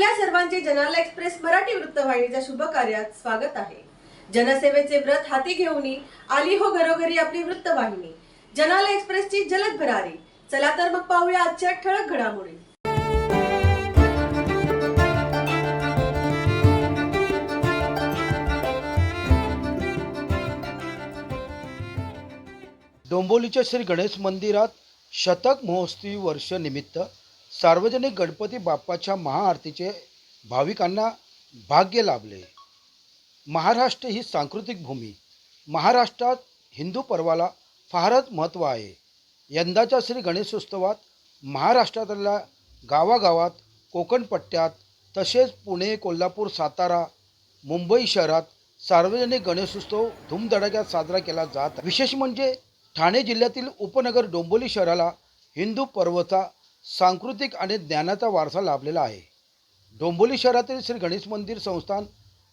आपल्या सर्वांचे जनाला एक्सप्रेस मराठी वृत्तवाहिनीच्या शुभ कार्यात स्वागत आहे. जनसेवेचे व्रत हाती घेऊन आली हो घरोघरी आपली वृत्तवाहिनी जनाला एक्सप्रेसची जलद भरारी. चला तर मग पाहूया आजच्या ठळक घडामोडी. डोंबोलीच्या श्री गणेश मंदिरात शतक महोत्सवी वर्ष निमित्त सार्वजनिक गणपती बाप्पाच्या महाआरतीचे भाविकांना भाग्य लाभले. महाराष्ट्र ही सांस्कृतिक भूमी. महाराष्ट्रात हिंदू पर्वाला फारच महत्त्व आहे. यंदाच्या श्री गणेशोत्सवात महाराष्ट्रातल्या गावागावात कोकणपट्ट्यात तसेच पुणे कोल्हापूर सातारा मुंबई शहरात सार्वजनिक गणेशोत्सव धूमधडाक्यात साजरा केला जात विशेष म्हणजे ठाणे जिल्ह्यातील उपनगर डोंबोली शहराला हिंदू पर्वचा सांस्कृतिक आणि ज्ञानाचा वारसा लाभलेला आहे. डोंबोली शहरातील श्री गणेश मंदिर संस्थान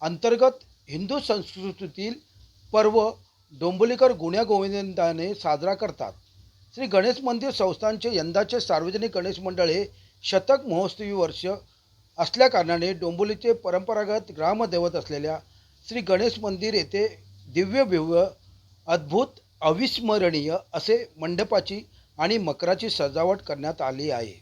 अंतर्गत हिंदू संस्कृतीतील पर्व डोंबोलीकर गुण्यागोविंदाने साजरा करतात. श्री गणेश मंदिर संस्थानचे यंदाचे सार्वजनिक गणेश मंडळ हे शतक महोत्सवी वर्ष असल्याकारणाने डोंबोलीचे परंपरागत ग्रामदैवत असलेल्या श्री गणेश मंदिर येथे दिव्यभिव्य अद्भुत अविस्मरणीय असे मंडपाची आणि मकराची सजावट करण्यात आली आहे.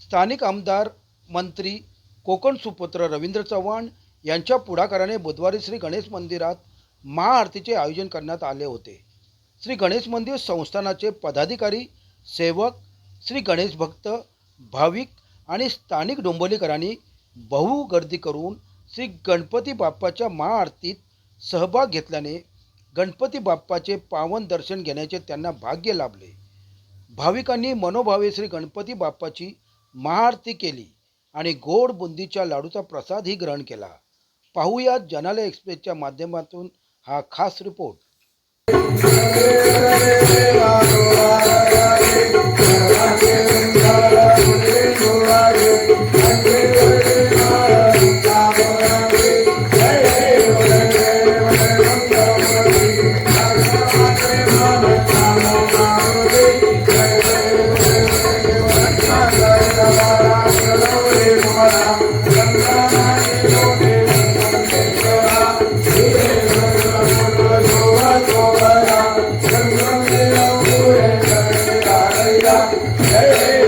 स्थानिक आमदार मंत्री कोकण सुपुत्र रवींद्र चव्हाण यांच्या पुढाकाराने बुधवारी श्री गणेश मंदिरात महाआरतीचे आयोजन करण्यात आले होते. श्री गणेश मंदिर संस्थानाचे पदाधिकारी सेवक श्री गणेश भक्त भाविक आणि स्थानिक डोंबोलीकरांनी बहु गर्दी करून श्री गणपती बाप्पाच्या महाआरतीत सहभाग घेतल्याने गणपती बाप्पाचे पावन दर्शन घेण्याचे त्यांना भाग्य लाभले. भाविकांनी मनोभावे श्री गणपती बाप्पाची महाआरती केली आणि गोड बुंदीच्या लाडूचा प्रसादही ग्रहण केला पाहूयात जनाले एक्सप्रेसच्या माध्यमातून हा खास रिपोर्ट Yeah.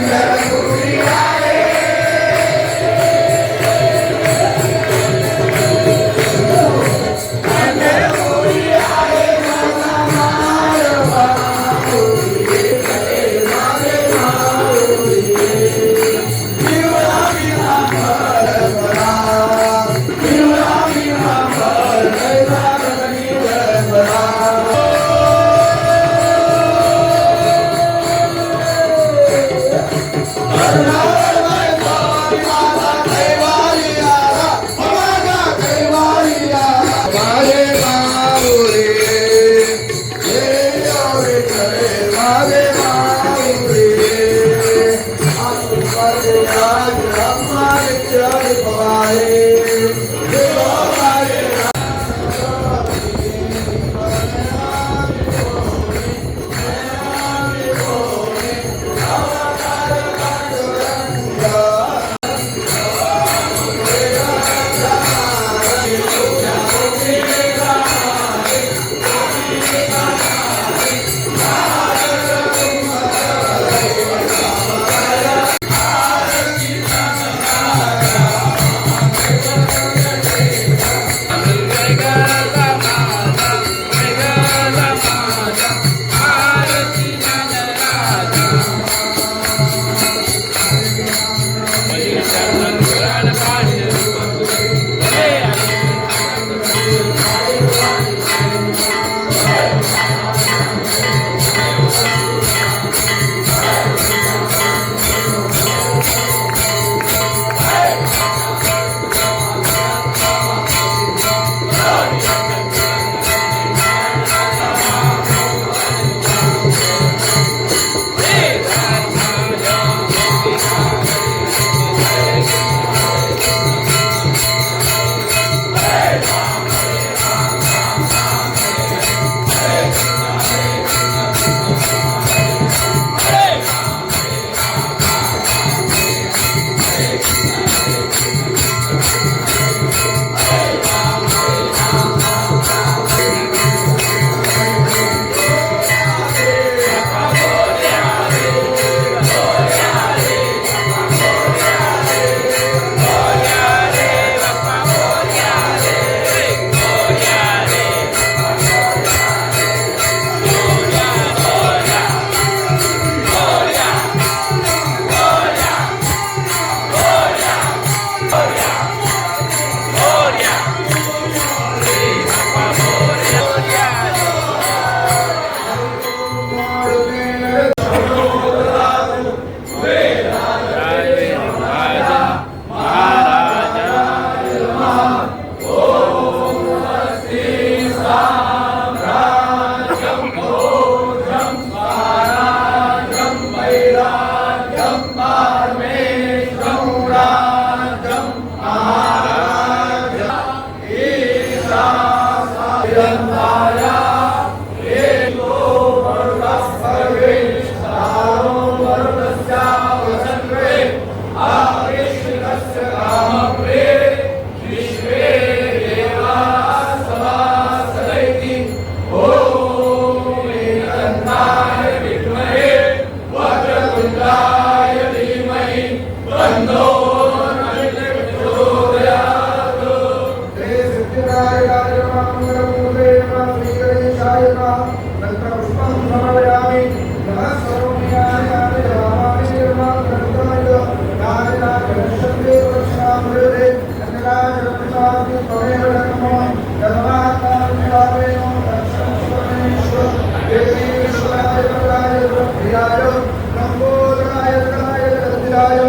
Yeah. Música ആയോ നമ്പോതായ തരത്തിലായോ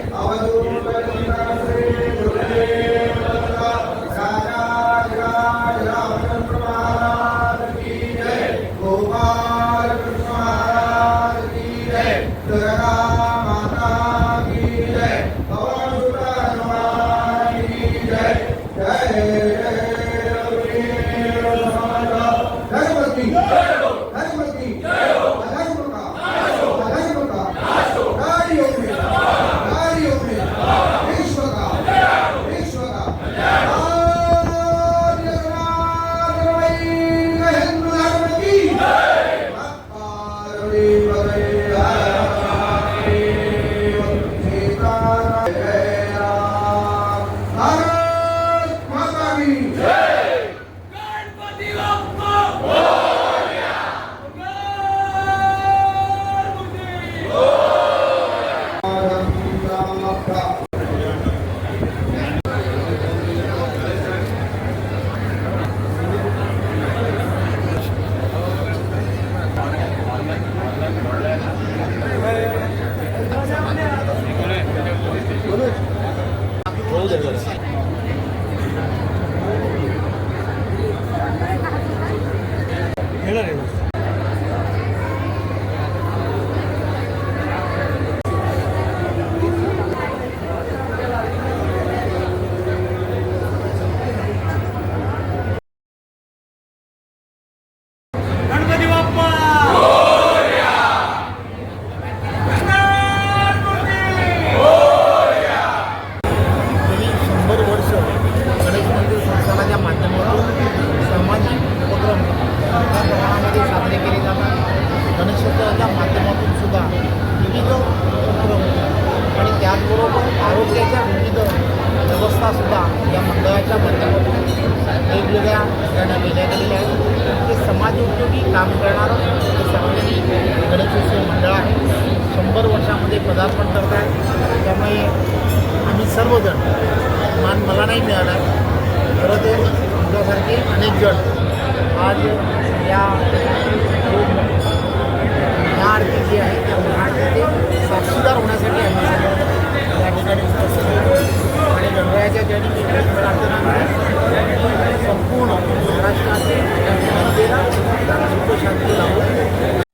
गणपती बाप्पा गेली शंभर वर्ष साजरे केले जातात. गणेशोत्सवाच्या माध्यमातून सुद्धा विविध उपक्रम आणि त्याचबरोबर आरोग्याच्या विविध व्यवस्थासुद्धा या मंडळाच्या माध्यमातून वेगवेगळ्या ठिकाणी केल्या गेलेल्या आहेत. ते समाज उपयोगी काम करणारं हे सार्वजनिक गणेशोत्सव मंडळ आहे. शंभर वर्षामध्ये पदार्पण करत आहे त्यामुळे आम्ही सर्वजण मान मला नाही मिळाला खरं तर तुमच्यासारखे अनेक जण आज या ह्या आरती जी आहे त्या महाराष्ट्राचे साक्षीदार होण्यासाठी आम्ही त्या ठिकाणी उपस्थित आणि गणरायाच्या ज्या ठिकाणी प्रार्थना संपूर्ण महाराष्ट्राचे त्या शांती लावून